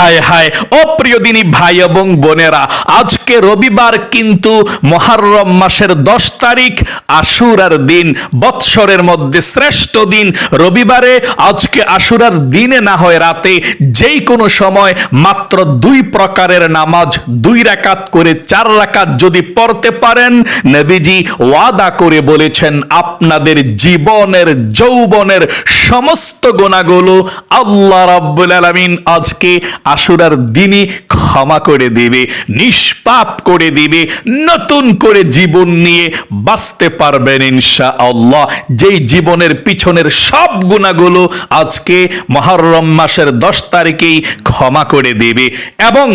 হায় হায় অপ্রিয় ভাই এবং বোনেরা, আজকে রবিবার কিন্তু মহারম মাসের দশ তারিখ, আশুরার দিন, বৎসরের মধ্যে শ্রেষ্ঠ দিন। রবিবারে আজকে আশুরার দিনে না হয় রাতে যেই কোনো সময় মাত্র দুই প্রকারের নামাজ, দুই রাকাত করে চার রাকাত যদি পড়তে পারেন, নবীজি ওয়াদা করে বলেছেন, আপনাদের জীবনের, যৌবনের সমস্ত গোনাগুলো আল্লাহ আলামিন আজকে আশুরার দিনই ক্ষমা করে দেবে, নিষ্পাপ করে দিবে, নতুন করে জীবন নিয়ে বাঁচতে পারবেন ইনশা আল্লাহ যেই জীবনের পিছনের সব গুণাগুলো আজকে মহরম মাসের দশ তারিখেই ক্ষমা করে দেবে। এবং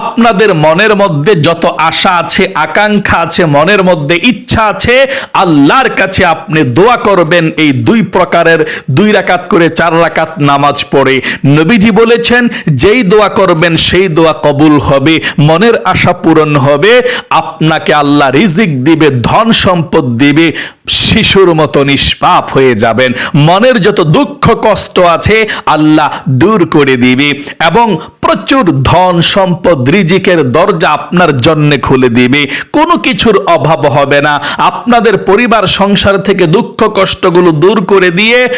আপনাদের মনের মধ্যে যত আশা আছে, আকাঙ্ক্ষা আছে, মনের মধ্যে ইচ্ছা আছে, আল্লাহর কাছে আপনি দোয়া করবেন এই দুই প্রকারের, দুই রাকাত করে চার রাকাত নামাজ পড়ে। নবীজি বলেছেন, যেই দোয়া করবেন, সেই দোয়া কবুল হবে, মনের আশা পূরণ হবে, আপনাকে আল্লাহ রিজিক দিবে, ধন সম্পদ দিবে, শিশুর মতো নিষ্পাপ হয়ে যাবেন। মনের যত দুঃখ, কষ্ট আছে, আল্লাহ দূর করে দিবে এবং প্রচুর ধন সম্পদ, রিজিকের দরজা আপনার জন্য খুলে দিবে। কোনো কিছুর অভাব হবে না। আপনাদের পরিবার, সংসার থেকে দুঃখ, কষ্টগুলো দূর করে দিয়ে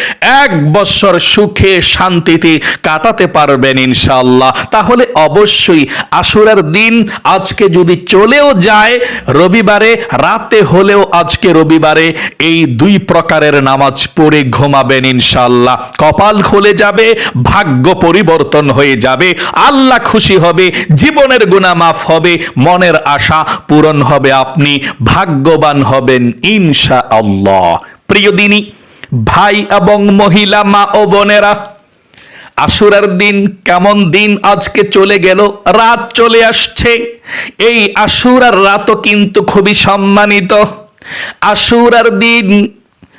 এক বছর সুখে, শান্তিতে কাটাতে পারবেন ইনশাআল্লাহ, তাহলে অবশ্যই আশুরার দিন আজকে যদি চলেও যায়, রবিবারে, রাতে হলেও আজকে রবিবারে এই দুই প্রকারের নামাজ পড়ে ঘুমাবেন ইনশাআল্লাহ। কপাল খুলে যাবে, ভাগ্য পরিবর্তন হয়ে যাবে, আল্লাহ খুশি হবে, জীবনের গুণা মাফ হবে, মনের আশা পূরণ হবে, আপনি ভাগ্যবান হবেন ইনশা আল্লাহ প্রিয় দিনী, ভাই এবং মহিলা, মা ও বোনেরা আশুরার দিন কেমন দিন আজকে চলে গেল, রাত চলে আসছে। এই আশুরার রাতও কিন্তু খুবই সম্মানিত। আশুরার দিন,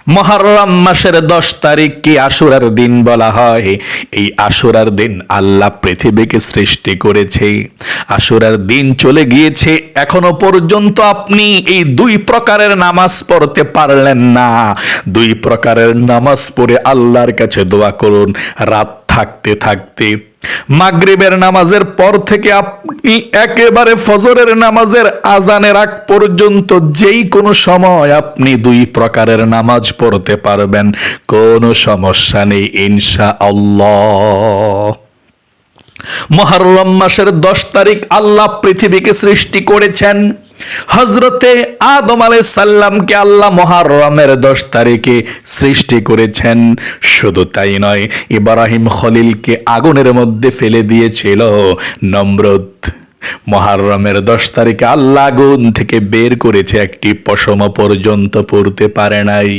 মহরম মাসের দশ তারিখ তারিখকে আশুরার দিন বলা হয়? এই আশুরার দিন আল্লাহ পৃথিবীকে সৃষ্টি করেছে। আশুরার দিন চলে গিয়েছে, এখনও পর্যন্ত আপনি এই দুই প্রকারের নামাজ পড়তে পারলেন না। দুই প্রকারের নামাজ পড়ে আল্লাহর কাছে দোয়া করুন, রাত থাকতে থাকতে। মাগরিবের নামাজের পর থেকে আপনি একেবারে ফজরের নামাজের আজানের আগ পর্যন্ত যেই কোনো সময় আপনি দুই প্রকারের নামাজ পড়তে পারবেন। কোনো সমস্যা নেই ইনশা আল্লাহ মহরম মাসের দশ তারিখ আল্লাহ পৃথিবীকে সৃষ্টি করেছেন। হজরতে আদম আলাই সাল্লামকে আল্লাহ মহারমের দশ তারিখে সৃষ্টি করেছেন। শুধু তাই নয়, ইব্রাহিম খলিলকে আগুনের মধ্যে ফেলে দিয়েছিল নম্রত মহারমের দশ তারিখে আল্লাহ আগুন থেকে বের করেছে, একটি পশম পর্যন্ত পড়তে পারে নাই।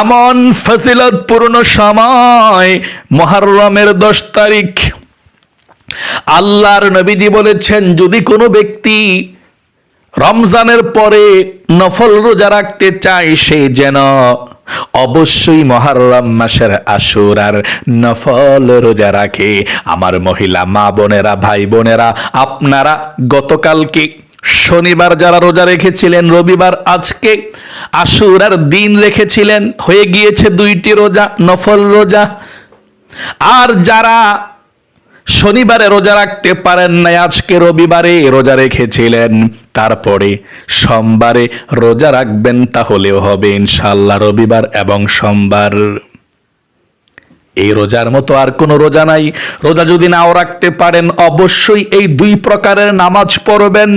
এমন ফজিলত পূর্ণ সময় মহারমের দশ তারিখ। আল্লাহর নবীজি বলেছেন, যদি কোনো ব্যক্তি রমজানের পরে নফল রোজা রাখতে চায় সে যেন অবশ্যই মহারম মাসের আশুর আর নফল রোজা রাখে। আমার মহিলা, মা বোনেরা, ভাই বোনেরা, আপনারা গতকালকে শনিবার যারা রোজা রেখেছিলেন, রবিবার আজকে আশুরার দিন রেখেছিলেন, হয়ে গিয়েছে দুইটি রোজা, নফল রোজা। আর যারা শনিবারে রোজা রাখতে পারেন নাই, আজকে রবিবারে রোজা রেখেছিলেন তারপরে সোমবারে রোজা রাখবেন তাহলেও হবে ইনশাল্লাহ রবিবার এবং সোমবার। এই রোজার মতো আর কোনো রোজা নাই। রোজা যদি নাও রাখতে পারেন, অবশ্যই এই দুই প্রকারের নামাজ পড়বেন।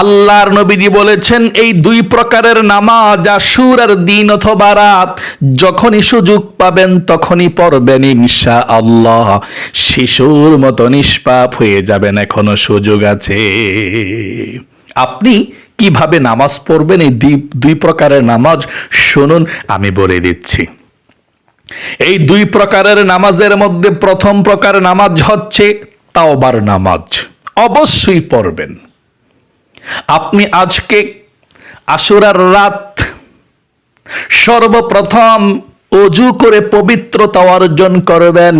আল্লাহর নবীজি বলেছেন, এই দুই প্রকারের নামাজ আশুরার দিন অথবা রাত, যখনই সুযোগ পাবেন তখনই পড়বেন ইনশা আল্লাহ শিশুর মতো নিষ্পাপ হয়ে যাবেন, এখনও সুযোগ আছে। আপনি কীভাবে নামাজ পড়বেন? এই দুই প্রকারের নামাজ শুনুন, আমি বলে দিচ্ছি। এই দুই প্রকারের নামাজের মধ্যে প্রথম প্রকার নামাজ হচ্ছে তাওবার নামাজ। অবশ্যই পড়বেন। আপনি আজকে আশুরার রাত সর্বপ্রথম অজু করে পবিত্রতা অর্জন করবেন,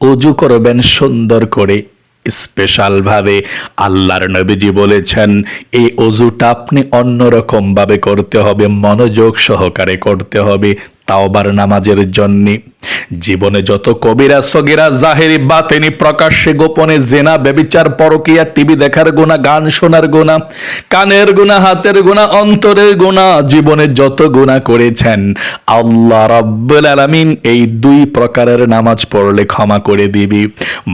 অজু করবেন সুন্দর করে স্পেশাল ভাবে আল্লাহর নবীজি বলেছেন, এই অজুটা আপনি অন্যরকম ভাবে করতে হবে, মনোযোগ সহকারে করতে হবে। তাওবার নামাজের জন্যে। জীবনে যত কবিরা, সগিরা, জাহেরি, বাতেনি, প্রকাশ্যে, গোপনে জেনা বেবিচার পরকিয়া, টিভি দেখার গোনা গান শোনার গোনা কানের গোনা হাতের গোনা অন্তরের গোনা জীবনে যত গোনা করেছেন, আল্লাহ রাব্বুল আলামিন এই দুই প্রকারের নামাজ পড়লে ক্ষমা করে দিবি।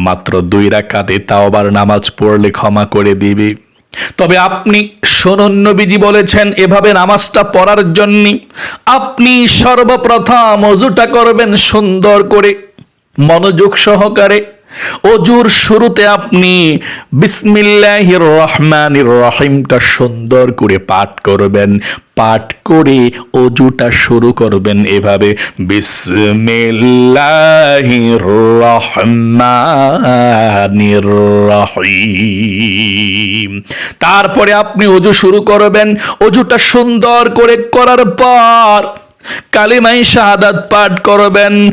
মাত্র দুই রাকাতে তাওবার নামাজ পড়লে ক্ষমা করে দিবি। তবে আপনি সোনন নবীজি বলেছেন, এভাবে নামাজটা পড়ার জন্য আপনি সর্বপ্রথম অজুটা করবেন সুন্দর করে, মনোযোগ সহকারে। অজুর শুরুতে আপনি বিসমিল্লাহির রহমানির রহিমটা সুন্দর করে পাঠ করবেন, পাঠ করে অজুটা শুরু করবেন এভাবে বিসমিল্লাহির রহমানির রহিম তারপরে আপনি অজু শুরু করবেন, অজুটা সুন্দর করে করার পর কালিমাই শাহাদাত পাঠ করবেন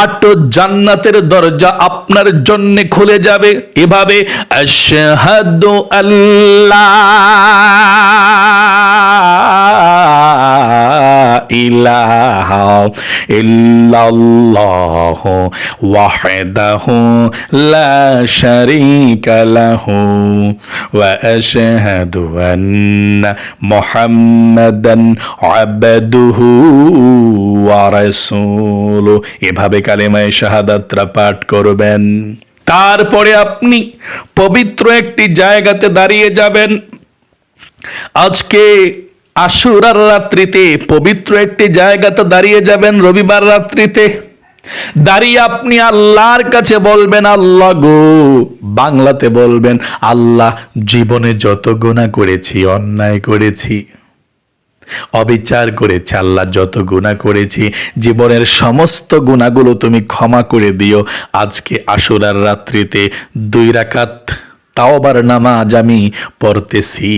আট জান্নাতের দরজা আপনার জন্য খুলে যাবে। এভাবে আল্লাহ ইলাহা ইল্লাল্লাহ ওয়াহদাহু লা শারীকা লাহু আবদুহু ওয়া এভাবে কালেমায়ে শাহাদাতরা পাঠ করবেন। তারপরে আপনি পবিত্র একটি জায়গাতে দাঁড়িয়ে যাবেন। আজকে আশুরার রাত্রিতে, পবিত্র একটি জায়গাতে দাঁড়িয়ে যাবেন রবিবার রাত্রিতে। দাঁড়িয়ে আপনি আল্লাহর কাছে বলবেন, আল্লাহ গো, বাংলাতে বলবেন, আল্লাহ জীবনে যত গুণা করেছি, অন্যায় করেছি, অবিচার করেছি, আল্লাহ যত গুণা করেছি, জীবনের সমস্ত গুণাগুলো তুমি ক্ষমা করে দিও। আজকে আশুরার রাত্রিতে দুই রাকাত তাওবার নামাজ আমি পড়তেছি।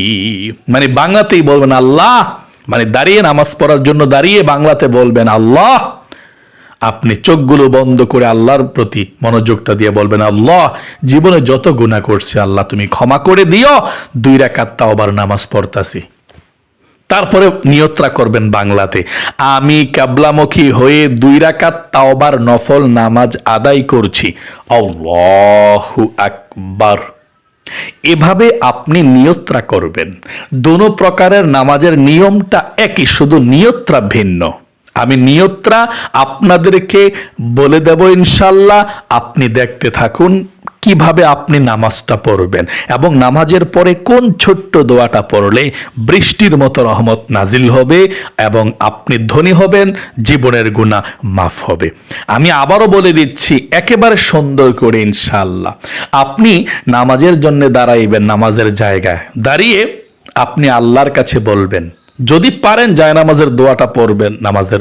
মানে বাংলাতেই বলবেন আল্লাহ মানে দাঁড়িয়ে নামাজ পড়ার জন্য দাঁড়িয়ে বাংলাতে বলবেন আল্লাহ। আপনি চোখগুলো বন্ধ করে আল্লাহর প্রতি মনোযোগটা দিয়ে বলবেন আল্লাহ, জীবনে যত গুণা করছে আল্লাহ তুমি ক্ষমা করে দিও, দুই রাকাত তাওবার নামাজ পড়তাছি। তারপরে নিয়ত্রা করবেন বাংলাতে, আমি কাবলামুখী হয়ে দুই রাকাত তাওবার নফল নামাজ আদায় করছি। আল্লাহু আকবার। এভাবে আপনি নিয়ত্রা করবেন। দোনো প্রকারের নামাজের নিয়মটা একই, শুধু নিয়ত্রা ভিন্ন। আমি নিয়ত্রা আপনাদেরকে বলে দেব ইনশাল্লাহ, আপনি দেখতে থাকুন। কীভাবে আপনি নামাজটা পড়বেন এবং নামাজের পরে কোন ছোট্ট দোয়াটা পড়লে বৃষ্টির মতো রহমত নাজিল হবে এবং আপনি ধনী হবেন, জীবনের গুণা মাফ হবে। আমি আবারও বলে দিচ্ছি, একেবারে সুন্দর করে ইনশাল্লাহ আপনি নামাজের জন্য দাঁড়াইবেন, নামাজের জায়গায়। দাঁড়িয়ে আপনি আল্লাহর কাছে বলবেন যদি পারেন জায়নামাজের দোয়াটা পড়বেন নামাজের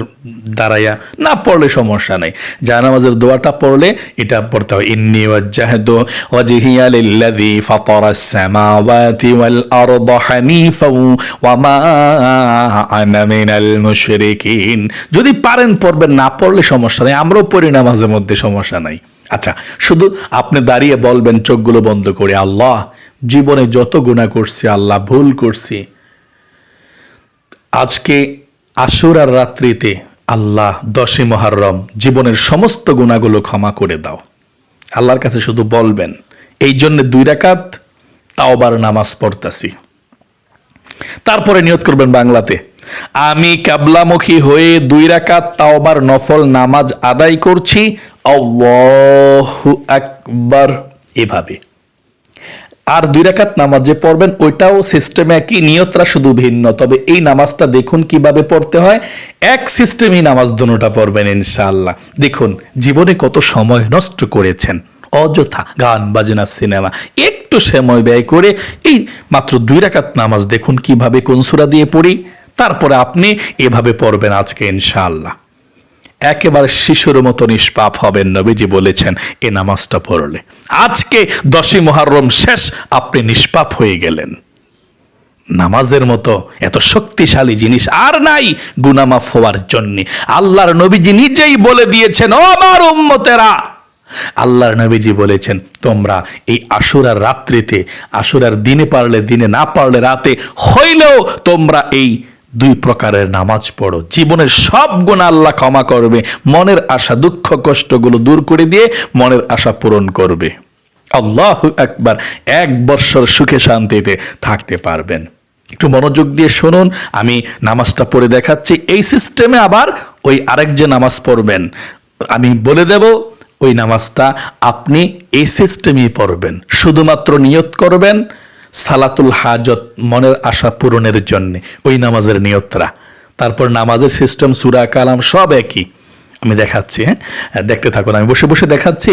দাঁড়াইয়া। না পড়লে সমস্যা নেই। জায়নামাজের দোয়াটা পড়লে এটা পড়তে হয় ইন্নি ওয়াজ্জাহাদু ওয়াজহিয়া লিল্লাযী ফাতারাস সামাওয়াতি ওয়াল আরদা হানিফাও ওয়া মা আনা মিনাল মুশরিকিন। যদি পারেন পড়বেন, না পড়লে সমস্যা নেই। আমরাও পড়ি নামাজের মধ্যে, সমস্যা নাই। আচ্ছা শুধু আপনি দাঁড়িয়ে বলবেন, চোখগুলো বন্ধ করে, আল্লাহ, জীবনে যত গুণা করছি, আল্লাহ ভুল করছি আজকে আশুরার রাত্রিতে আল্লাহ দশে মহারম জীবনের সমস্ত গুণাগুলো ক্ষমা করে দাও। আল্লাহর কাছে শুধু বলবেন, এই জন্য দুই রাকাত তাওবার নামাজ পড়তাছি। তারপরে নিয়ত করবেন বাংলাতে, আমি কাবলামুখী হয়ে দুই রাকাত তাওবার নফল নামাজ আদায় করছি। আল্লাহু আকবার। এভাবে। আর দুই রাকাত নামাজ যে পড়বেন, ওইটাও সিস্টেমে একই, নিয়তরা শুধু ভিন্ন। তবে এই নামাজটা দেখুন কীভাবে পড়তে হয়। এক সিস্টেমই নামাজ দুটা পড়বেন ইনশাআল্লাহ। দেখুন, জীবনে কত সময় নষ্ট করেছেন। অযথা গান, বাজনা, সিনেমা, একটু সময় ব্যয় করে এই মাত্র দুই রাকাত নামাজ দেখুন কীভাবে কোন সূরা দিয়ে পড়ি। তারপরে আপনি এভাবে পড়বেন আজকে ইনশাআল্লাহ। একেবারে শিশুর মতো নিষ্পাপ হবেন নবীজি বলেছেন, এ নামাজটা পড়লে। আজকে দশই মহারম শেষ, আপনি নিষ্পাপ হয়ে গেলেন। নামাজের মতো এত শক্তিশালী জিনিস আর নাই গুনামাফ হওয়ার জন্য। আল্লাহর নবীজি নিজেই বলে দিয়েছেন, ও আমার উম্মতেরা! আল্লাহর নবীজি বলেছেন, তোমরা এই আশুরার রাত্রিতে, আশুরার দিনে পারলে, দিনে না পারলে রাতে, হইলেও তোমরা এই দুই প্রকারের নামাজ পড়ো। জীবনের সব গুণ আল্লাহ ক্ষমা করবে। মনের আশা, দুঃখ, কষ্টগুলো দূর করে দিয়ে মনের আশা পূরণ করবে। আল্লাহ একবার এক বৎসর সুখে শান্তিতে থাকতে পারবেন। একটু মনোযোগ দিয়ে শুনুন, আমি নামাজটা পড়ে দেখাচ্ছি। এই সিস্টেমে আবার ওই আরেক যে নামাজ পড়বেন, আমি বলে দেব, ওই নামাজটা আপনি এই সিস্টেমেই পড়বেন। শুধুমাত্র নিয়ত করবেন সালাতুল হাজত মনের আশা পূরণের জন্যে, ওই নামাজের নিয়তরা। তারপর নামাজের সিস্টেম সুরা, কালাম সব একই। আমি দেখাচ্ছি হ্যাঁ? দেখতে থাকুন, আমি বসে বসে দেখাচ্ছি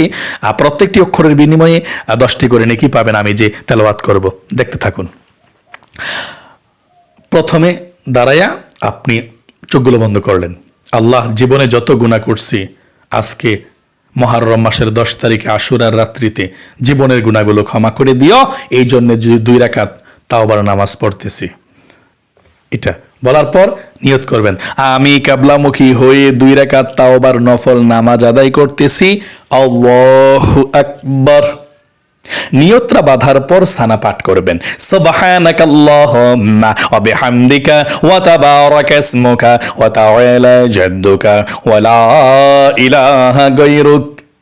প্রত্যেকটি অক্ষরের বিনিময়ে দশটি করে নেকি পাবেন আমি যে তেলাওয়াত করব। দেখতে থাকুন। প্রথমে দাঁড়াইয়া আপনি চোখগুলো বন্ধ করলেন। আল্লাহ জীবনে যত গুণা করছি, আজকে মহারম মাসের দশ তারিখে আশুরার রাত্রিতে জীবনের গুণাগুলো ক্ষমা করে দিও। এই জন্যে যদি দুই রাকাত তাও আবার নামাজ পড়তেছি। এটা বলার পর নিয়ত করবেন। আমি কাবলামুখী হয়ে দুই রাকাত তাওবার নফল নামাজ আদায় করতেছি। আকবার। নিয়ত্রা বাধার পর সানা পাঠ করবেন। সুবহানাকাল্লাহুম্মা ওয়া বিহামদিকা ওয়া তাবারাকা ইসমুকা ওয়া তাআলা জাদ্দুকা ওয়া লা ইলাহা গায়রুক।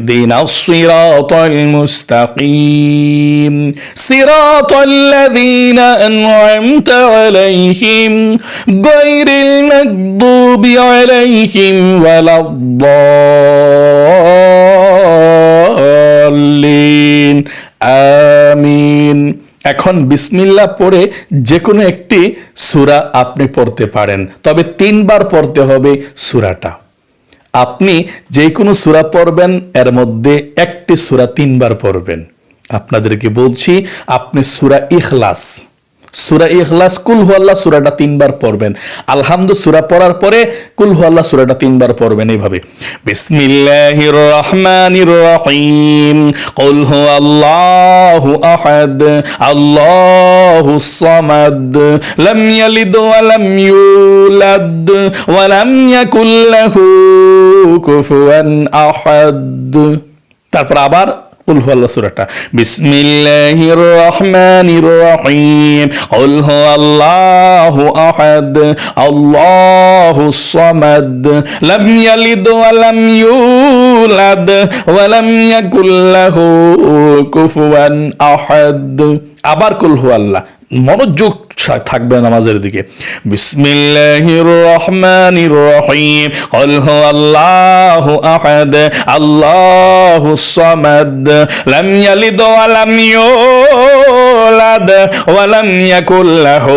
اهدنا الصراط المستقيم صراط الذين أنعمت عليهم غير المغضوب عليهم ولا الضالين آمين এখন বিসমিল্লাহ পড়ে যে কোনো একটি সূরা আপনি পড়তে পারেন তবে তিনবার পড়তে হবে সূরাটা আপনি যে কোনো সুরা পড়বেন, এর মধ্যে একটি সুরা তিনবার পড়বেন। আপনাদেরকে বলছি, আপনি সুরা ইখলাস সুরা ইখলাস, কুল হুয়াল্লাহ সুরাটা তিনবার পড়বেন। আলহামদু, সুরা পড়ার পরে কুল হুয়াল্লাহ সুরাটা তিনবার পড়বেন এইভাবে। বিসমিল্লাহির রহমানির রহিম। কুল হুয়াল্লাহু আহাদ আল্লাহুস সামাদ। লাম ইয়ালিদ ওয়া লাম ইউলাদ, ওয়া লাম ইয়াকুল লাহু কুফুয়ান আহাদ। তারপর আবার কুল হুয়াল্লাহ সূরাটা। বিসমিল্লাহির রহমানির রহিম কুল হুয়াল্লাহু আহাদ আল্লাহুস সামাদ। লাম ইয়ালিদ ওয়া লাম ইউলাদ, ওয়া লাম ইয়াকুল লাহু কুফুয়ান আবার কুল হুয়াল্লাহ মনোযোগ থাকবে নামাজের দিকে। বিসমিল্লাহির রহমানির রহিম কুল হুয়াল্লাহু আহাদ আল্লাহুস সামাদ। লাম ইয়ালিদ ওয়া লাম ইউলাদ ওয়া লাম ইয়াকুল লাহু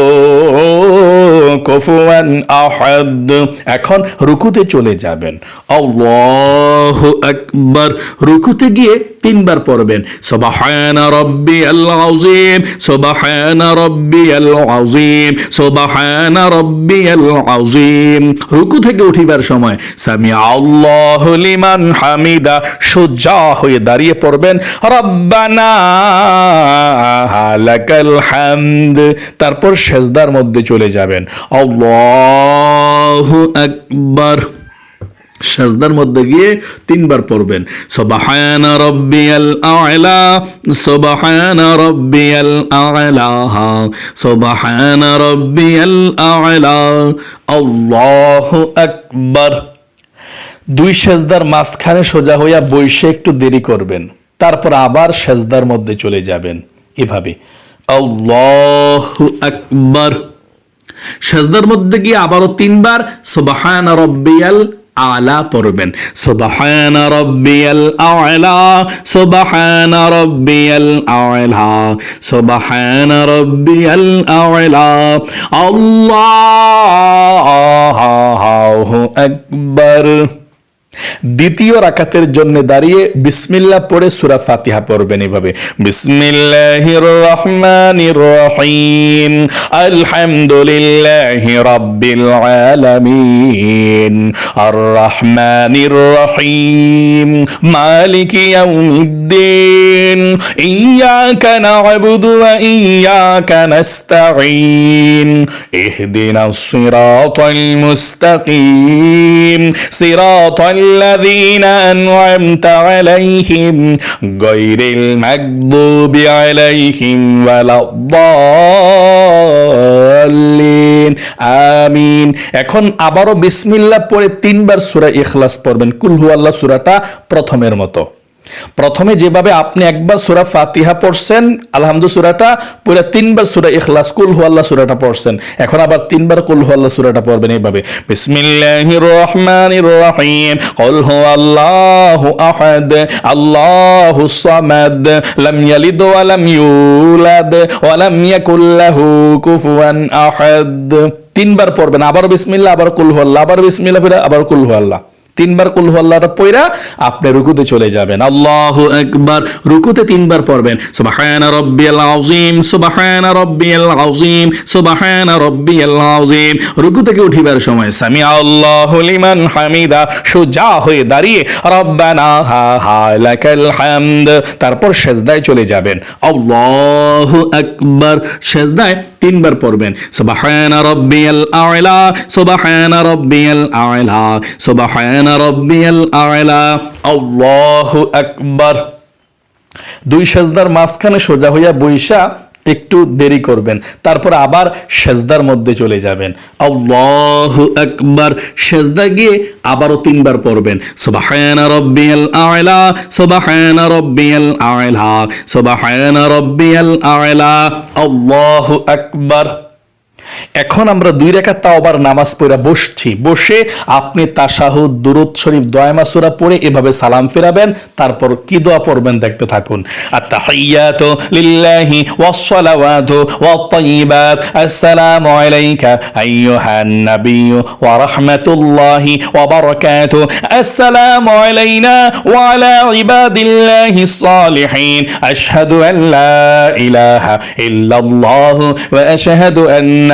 কুফুয়ান আহাদ। এখন রুকুতে চলে যাবেন। আল্লাহু আকবার। রুকুতে গিয়ে তিনবার পড়বেন। সুবহানা রাব্বিয়াল আযীম, সুবহানা রাব্বিয়াল আযীম। সুবহানা রাব্বিয়াল আজিম রুকু থেকে উঠিবার সময় সামি আল্লাহু লিমান হামিদা সোজা হয়ে দাঁড়িয়ে পড়বেন। রব্বানা লাকাল হামদ। তারপর সেজদার মধ্যে চলে যাবেন। আল্লাহু আকবার। সাজদার মধ্যে গিয়ে তিনবার পড়বেন। সুবহানা রাব্বিয়াল আ'লা, সুবহানা রাব্বিয়াল আ'লা, সুবহানা রাব্বিয়াল আ'লা। আল্লাহু আকবার। দুই সেজদার মাঝখানে সোজা হইয়া বইসে একটু দেরি করবেন, তারপর আবার সেজদার মধ্যে চলে যাবেন। এভাবে। আল্লাহু আকবার। সেজদার মধ্যে গিয়ে আবারও তিনবার, সুবহানা রাব্বিয়াল আলা পড়বেন। সুবহান রাব্বিয়াল আ'লা সুবহান রাব্বিয়াল আ'লা সুবহান রাব্বিয়াল আ'লা। আল্লাহু আকবার। দ্বিতীয় রাকাতের জন্য দাঁড়িয়ে বিসমিল্লাহ পড়ে সুরা ফাতিহা পড়বেন এভাবে। বিসমিল্লাহির রহমানির রহিম আলহামদুলিল্লাহি রাব্বিল আলামিন। আর রহমানির রহিম ইয়াউমিদ্দিন। ইয়াকা ওয়া ইয়াকা الذين أنعمت عليهم غير المغضوب عليهم ولا الضالين আমিন এখন আবারও বিসমিল্লাহ পড়ে তিনবার সূরা ইখলাস পড়বেন কুল হুয়াল্লাহ সূরাটা প্রথমের মতো প্রথমে যেভাবে আপনি একবার সুরা ফাতিহা পড়ছেন আলহামদু সুরাটা পুরো তিনবার সুরা ইখলাস, কুল হুয়াল্লাহ সুরাটা পড়ছেন। এখন আবার তিনবার কুল হুয়াল্লাহ সুরাটা পড়বেন এইভাবে। বিসমিল্লাহির রহমানির রহিম, কুল হুয়াল্লাহু আহাদ আল্লাহুস সামাদ, লাম ইয়ালিদ ওয়া লাম ইউলাদ, ওয়া লাম ইয়াকুল লাহু কুফুয়ান আহাদ। তিনবার পড়বেন, আবার বিসমিল্লাহ, আবার কুল হুয়াল্লাহ আবার বিসমিল্লাহ, ফিরে আবার কুল হুয়াল্লাহ তিনবার কুল আল্লাহটা পয়রা আপনি রুকুতে চলে যাবেন। আল্লাহু আকবার। রুকুতে তিনবার পড়বেন। সুবহানা রাব্বিয়াল আযীম, সুবহানা রাব্বিয়াল আযীম, সুবহানা রাব্বিয়াল আযীম। রুকু থেকে উঠিবার সময় সামি আল্লাহু লিমান হামিদা, সোজা হয়ে দাঁড়িয়ে রব্বানা হা হা লাকাল হামদ। তারপর সেজদায় চলে যাবেন। আল্লাহু আকবার। সেজদায় তিনবার পড়বেন। সুবহানা রাব্বিয়াল আ'লা, সুবহানা রাব্বিয়াল আ'লা, সুবহানা রাব্বিয়াল আ'লা। আল্লাহু আকবার। দুই সেজদার মাঝখানে সোজা হইয়া বৈশা একটু দেরি করবেন, তারপর আবার সেজদার মধ্যে চলে যাবেন। আল্লাহু আকবার। সেজদা গিয়ে আবারও তিনবার পড়বেন। সুবহানা রাব্বিয়াল আ'লা, সুবহানা রাব্বিয়াল আ'লা, সুবহানা রাব্বিয়াল আ'লা। আল্লাহু আকবার। এখন আমরা দুই রেখা তাওবার নামাজ পড়ে বসছি। বসে আপনি তাশাহুদ, দুরুদ শরীফ দয়ামা সূরা পড়ে এভাবে সালাম ফেরাবেন, তারপর কি দোয়া পড়বেন দেখতে থাকুন। আত্তাহিয়াতু লিল্লাহি ওয়াসসালাওয়াতু আসসালামু আলাইকা আইয়ুহান ওয়া রাহমাতুল্লাহি ওয়া বারাকাতু। আসসালামু আলাইনা ওয়া আলা সালিহিন আশহাদু ইলাহা ওয়া আশহাদু আন্না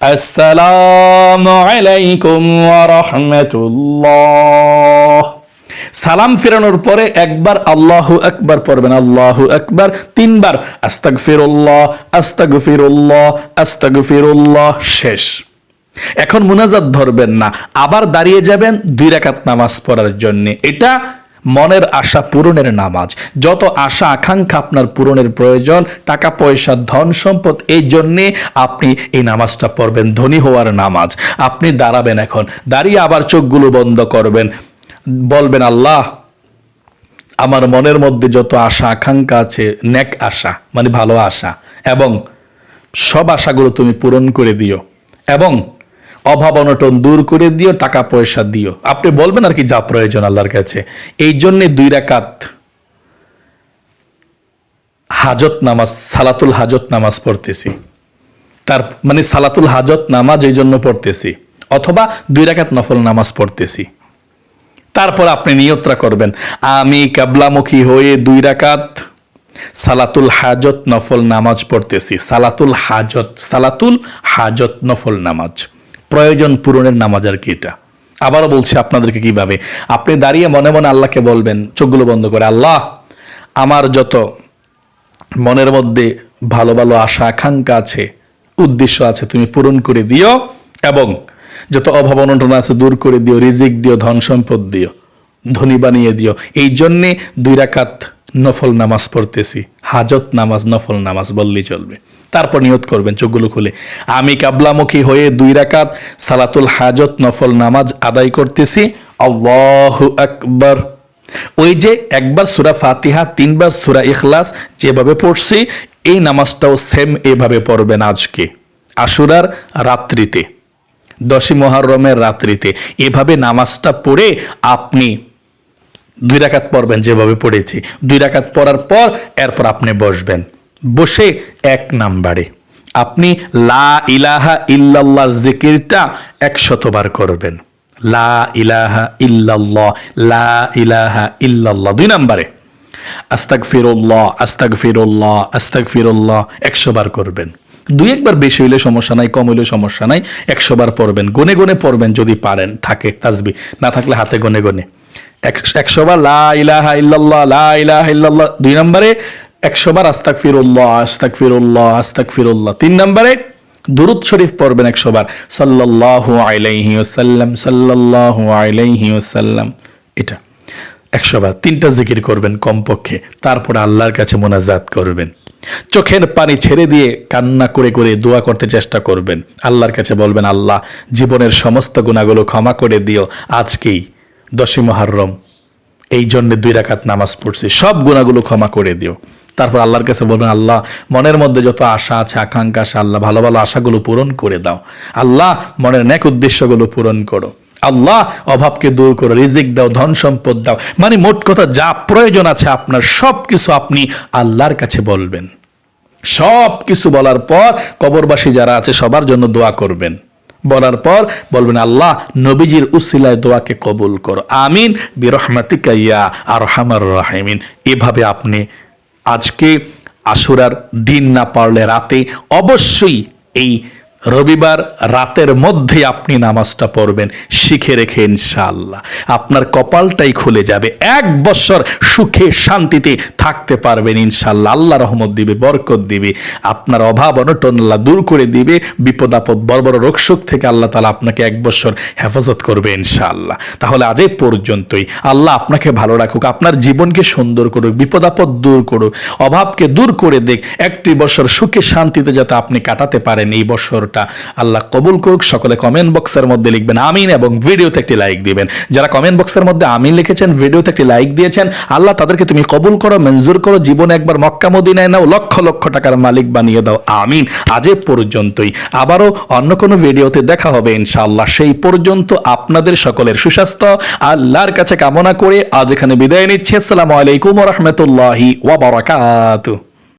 আসসালামু আলাইকুম ওয়া রাহমাতুল্লাহ। সালাম ফেরানোর পরে একবার আল্লাহু আকবার পড়বেন, আল্লাহু আকবার তিনবার, আস্তাগফিরুল্লাহ আস্তাগফিরুল্লাহ আস্তাগফিরুল্লাহ, শেষ। এখন মুনাজাত ধরবেন না, আবার দাঁড়িয়ে যাবেন দুই রাকাত নামাজ পড়ার জন্য। এটা মনের আশা পূরণের নামাজ। যত আশা, আকাঙ্ক্ষা আপনার পূরণের প্রয়োজন, টাকা, পয়সা, ধন, সম্পদ, এই জন্যে আপনি এই নামাজটা পড়বেন, ধনী হওয়ার নামাজ। আপনি দাঁড়াবেন এখন, দাঁড়িয়ে আবার চোখগুলো বন্ধ করবেন। বলবেন, আল্লাহ, আমার মনের মধ্যে যত আশা, আকাঙ্ক্ষা আছে নেক আশা মানে ভালো আশা, এবং সব আশাগুলো তুমি পূরণ করে দিও, এবং অভাব অনটন দূর করে দিও, টাকা পয়সা দিও। আপনি বলবেন আর কি যা প্রয়োজন আল্লাহর কাছে। এই জন্যে দুই রাকাত হাজত নামাজ, সালাতুল হাজত নামাজ পড়তেছি। তার মানে সালাতুল হাজত নামাজ এই জন্য পড়তেছি। অথবা দুই রাকাত নফল নামাজ পড়তেছি। তারপর আপনি নিয়ত্রা করবেন, আমি কাবলামুখী হয়ে দুই রাকাত সালাতুল হাজত নফল নামাজ পড়তেছি। সালাতুল হাজত সালাতুল হাজত নফল নামাজ। প্রয়োজন পূরণের নামাজ আর কি এটা। আবারও বলছি আপনাদেরকে কীভাবে। আপনি দাঁড়িয়ে মনে মনে আল্লাহকে বলবেন, চোখগুলো বন্ধ করে, আল্লাহ, আমার যত মনের মধ্যে ভালো ভালো আশা, আকাঙ্ক্ষা আছে, উদ্দেশ্য আছে, তুমি পূরণ করে দিও এবং যত অভাব অনটন আছে, দূর করে দিও, রিজিক দিও, ধন সম্পদ দিও, ধনী বানিয়ে দিও। এই জন্যে দুই রাকাত নফল নামাজ পড়তেছি। হাজত নামাজ নফল নামাজ বললেই চলবে। তারপর নিয়ত করবেন চোখগুলো খুলে। আমি কাবলামুখী হয়ে দুই রাকাত সালাতুল হাজত নফল নামাজ আদায় করতেছি। আল্লাহু আকবার। ওই যে একবার সুরা ফাতিহা, তিনবার সুরা ইখলাস যেভাবে পড়ছি, এই নামাজটাও সেম এভাবে পড়বেন আজকে। আশুরার রাত্রিতে, দশই মহারমের রাত্রিতে। এভাবে নামাজটা পড়ে আপনি দুই রাকাত পড়বেন যেভাবে পড়েছি। দুই রাকাত পড়ার পর এরপর আপনি বসবেন। বসে এক নাম্বারে। আপনি লা ইলাহা ইল্লাল্লাহর জিকিরটা একশতবার করবেন। লা ইলাহা ইল্লাল্লাহ, লা ইলাহা ইল্লাল্লাহ, দুই নাম্বারে। আস্তাক ফিরুল্লাহ আস্তাক ফিরুল্লাহ আস্তাক ফিরুল্লাহ একশো বার করবেন। দুই একবার বেশি হইলে সমস্যা নাই, কম হইলে সমস্যা নাই একশো বার পড়বেন। গনে গনে পড়বেন যদি পারেন, থাকে তাসবি না থাকলে হাতে গনে গনে। একশো বার লা ইলাহা ইল্লাল্লাহ, লা ইলাহা ইল্লাল্লাহ, দুই নম্বরে একশো বার আস্তাক ফিরুল্লাহ আস্তাক ফিরুল্লাহ আস্তাক ফিরুল্লাহ তিন নম্বরে দুরুদ শরীফ পড়বেন একশো বার সাল্লাল্লাহু আলাইহি ওয়াসাল্লাম, সাল্লাল্লাহু আলাইহি ওয়াসাল্লাম। এটা একশো বার তিনটা জিকির করবেন কমপক্ষে। তারপরে আল্লাহর কাছে মোনাজাত করবেন। চোখের পানি ছেড়ে দিয়ে কান্না করে করে দোয়া করতে চেষ্টা করবেন। আল্লাহর কাছে বলবেন, আল্লাহ, জীবনের সমস্ত গুণাগুলো ক্ষমা করে দিও। আজকেই দশই মহারম এই জন্য দুই রাকাত নামাজ পড়ছি। সব গুণাগুলো ক্ষমা করে দিও। তারপর আল্লাহর কাছে বলবেন, আল্লাহ, মনের মধ্যে যত আশা আছে, আকাঙ্ক্ষা আছে, আল্লাহ ভালো ভালো আশাগুলো পূরণ করে দাও। আল্লাহ, মনের নেক উদ্দেশ্যগুলো পূরণ করো। আল্লাহ, অভাবকে দূর করো, রিজিক দাও, ধন সম্পদ দাও। মানে মোট কথা, যা প্রয়োজন আছে আপনার সব কিছু আপনি আল্লাহর কাছে বলবেন। সব কিছু বলার পর কবরবাসী যারা আছে, সবার জন্য দোয়া করবেন। বলার পর বলবেন, আল্লাহ, নবীজির উসিলায় দোয়াকে কবুল করো। আমিন বিরহমাতিকা ইয়া আর হামার রাহিমিন। এভাবে আপনি আজকে আশুরার দিন না পারলে রাতে অবশ্যই এই রবিবার রাতের মধ্যে আপনি নামাজটা পড়বেন, শিখে রেখে ইনশাআল্লাহ। আপনার কপালটাই খুলে যাবে। এক বছর সুখে শান্তিতে থাকতে পারবেন ইনশাআল্লাহ। আল্লাহ রহমত দিবে, বরকত দিবে। আপনার অভাব, অনটন আল্লাহ দূর করে দিবে। বিপদ, আপদ, বড় বড় রোগশোক থেকে আল্লাহ তালা আপনাকে এক বছর হেফাজত করবে ইনশাআল্লাহ। তাহলে আজ পর্যন্তই। আল্লাহ আপনাকে ভালো রাখুক, আপনার জীবনকে সুন্দর করুক, বিপদ, আপদ দূর করুক, অভাবকে দূর করে দেখ একটি বছর সুখে শান্তিতে যাতে আপনি কাটাতে পারেন এই বছরটা। আল্লাহ কবুল করুক। সকলে কমেন্ট বক্সের মধ্যে লিখবেন আমিন এবং ভিডিওতে একটি লাইক দিবেন। যারা কমেন্ট বক্সের মধ্যে আমিন লিখেছেন, ভিডিওতে একটি লাইক দিয়েছেন, আল্লাহ তাদেরকে তুমি কবুল করো, মঞ্জুর করো, জীবনে একবার মক্কা মদিনায় নাও, লক্ষ লক্ষ টাকার মালিক বানিয়ে দাও। আমিন। আজ পর্যন্তই। আবারও অন্য কোনো ভিডিওতে দেখা হবে ইনশাআল্লাহ। সেই পর্যন্ত আপনাদের সকলের সুস্বাস্থ্য, আল্লাহর কাছে কামনা করে আজ এখানে বিদায় নিচ্ছি। আসসালামু আলাইকুম রহমতুল্লাহি ওয়া বারাকাতুহু।